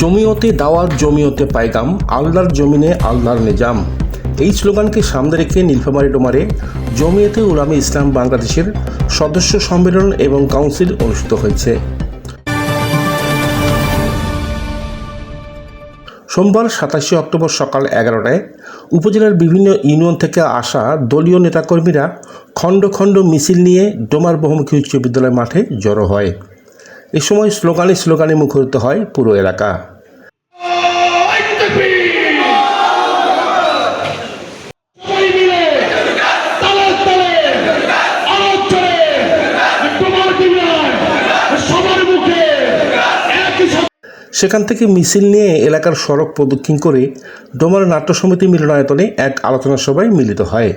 জমিয়তে দাওয়াত, জমিয়তে পায়গাম আল্লাহর জমিনে আল্লাহর নিজাম। এই স্লোগানকে সামনে রেখে নীলফামারী ডোমারে জমিয়তে উলামে ইসলাম বাংলাদেশের সদস্য সম্মেলন এবং কাউন্সিল অনুষ্ঠিত হয়েছে। সোমবার সাতাশে অক্টোবর সকাল এগারোটায় উপজেলার বিভিন্ন ইউনিয়ন থেকে আসা দলীয় নেতাকর্মীরা খণ্ড খণ্ড মিছিল নিয়ে ডোমার বহুমুখী উচ্চ বিদ্যালয় মাঠে জড়ো হয়। এ সময় স্লোগানে স্লোগানে মুখরিত হয় পুরো এলাকা। সেখান থেকে মিছিল নিয়ে এলাকার সড়ক প্রদক্ষিণ করে ডোমার নাট্য সমিতি মিলনায়তনে এক আলোচনা সভায় মিলিত হয়।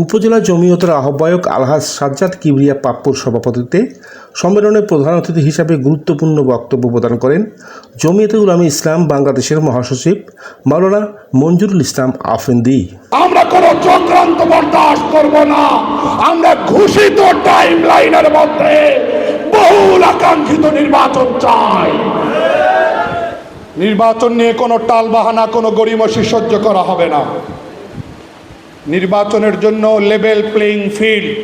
উপজেলা জমিয়তের আহ্বায়ক আলহাজ সাজ্জাদ কিবরিয়া পাপ্পুর সভাপতিত্বে সম্মেলনে প্রধান অতিথি হিসাবে গুরুত্বপূর্ণ বক্তব্য প্রদান করেন জমিয়তে উলামী ইসলাম বাংলাদেশের মহাসচিব মাওলানা মঞ্জুরুল ইসলাম আফেন্দি। আমরা কোন চক্রান্ত বরদাস্ত করব না। আমরা ঘোষিত টাইম লাইনের মধ্যে বহুল আকাঙ্ক্ষিত নির্বাচন চাই। নির্বাচন নিয়ে কোনো টালবাহানা, কোনো গরিমসি সহ্য করা হবে না। নির্বাচনের জন্য লেভেল প্লেইং ফিল্ড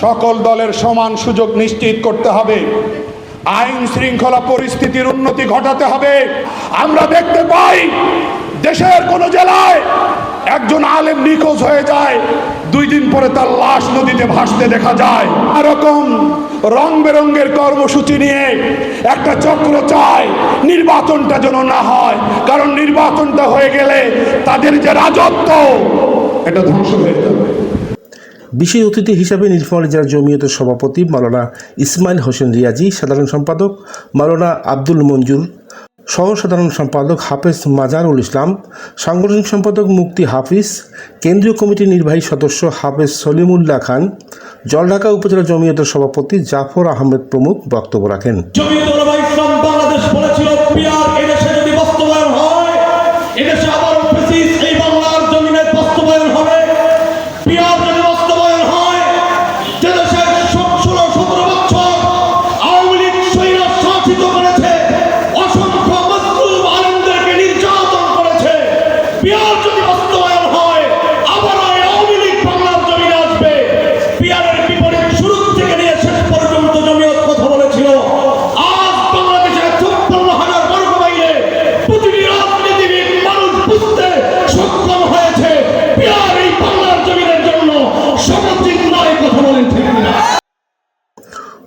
সকল দলের সমান সুযোগ নিশ্চিত করতে হবে। আইন শৃঙ্খলা পরিস্থিতির উন্নতি ঘটাতে হবে। আমরা দেখতে পাই, দেশের কোন জেলায় একজন আলেম নিখোঁজ হয়ে যায়। দুই দিন পরে তার লাশ নদীতে ভাসতে দেখা যায়। এরকম রং বেরঙ্গের কর্মসূচি নিয়ে একটা চক্র চায়, নির্বাচনটা যেন না হয়। কারণ নির্বাচনটা হয়ে গেলে তাদের যে রাজত্ব এটা ধ্বংস হয়ে যাবে। বিশেষ অতিথি হিসাবে নীলফামারী জেলা জমিয়তের সভাপতি মাওলানা ইসমাইল হোসেন রিয়াজি সাধারণ সম্পাদক মাওলানা আব্দুল মঞ্জুর সহ সাধারণ সম্পাদক হাফেজ মাজারুল ইসলাম সাংগঠনিক সম্পাদক মুক্তি হাফিজ কেন্দ্রীয় কমিটির নির্বাহী সদস্য হাফেজ সলিমুল্লাহ খান জলঢাকা উপজেলা জমিয়তের সভাপতি জাফর আহমেদ প্রমুখ বক্তব্য রাখেন।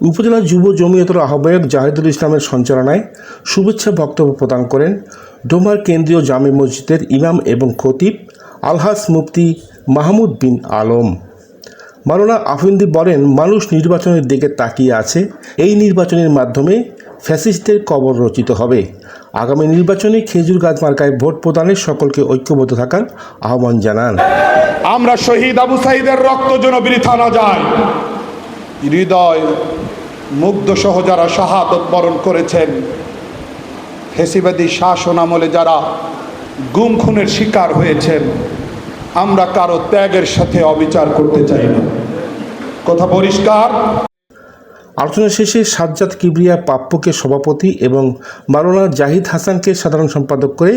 উপজেলা যুব জমিয়তের আহ্বায়ক জাহিদুল ইসলামের সঞ্চালনায় শুভেচ্ছা বক্তব্য প্রদান করেন ডোমার কেন্দ্রীয় জামে মসজিদের ইমাম এবং খতিব আলহাস মুফতি মাহমুদ বিন আলম। মাওলানা আফিন্দি বলেন, মানুষ নির্বাচনের দিকে তাকিয়ে আছে। এই নির্বাচনের মাধ্যমে ফ্যাসিস্টদের কবর রচিত হবে। আগামী নির্বাচনে খেজুর গাছ মার্কায় ভোট প্রদানের সকলকে ঐক্যবদ্ধ থাকার আহ্বান জানান। আমরা শহীদ আবু সাইদের রক্ত যেন বৃথা না যায়। হৃদয় মুগ্ধ সহ যারা শাহাদত বরণ করেছেন, ফেসিবাদী শাসন আমলে যারা গুম খুনের শিকার হয়েছেন, আমরা কারও ত্যাগের সাথে অবিচার করতে চাই না। কথা পরিষ্কার? আলোচনা শেষে সাজ্জাদ কিবরিয়া পাপ্পুকে সভাপতি এবং মাওলানা জাহিদ হাসানকে সাধারণ সম্পাদক করে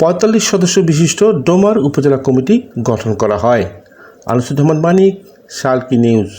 পঁয়তাল্লিশ সদস্য বিশিষ্ট ডোমার উপজেলা কমিটি গঠন করা হয়। আলোচিত মানিক, শালকি নিউজ।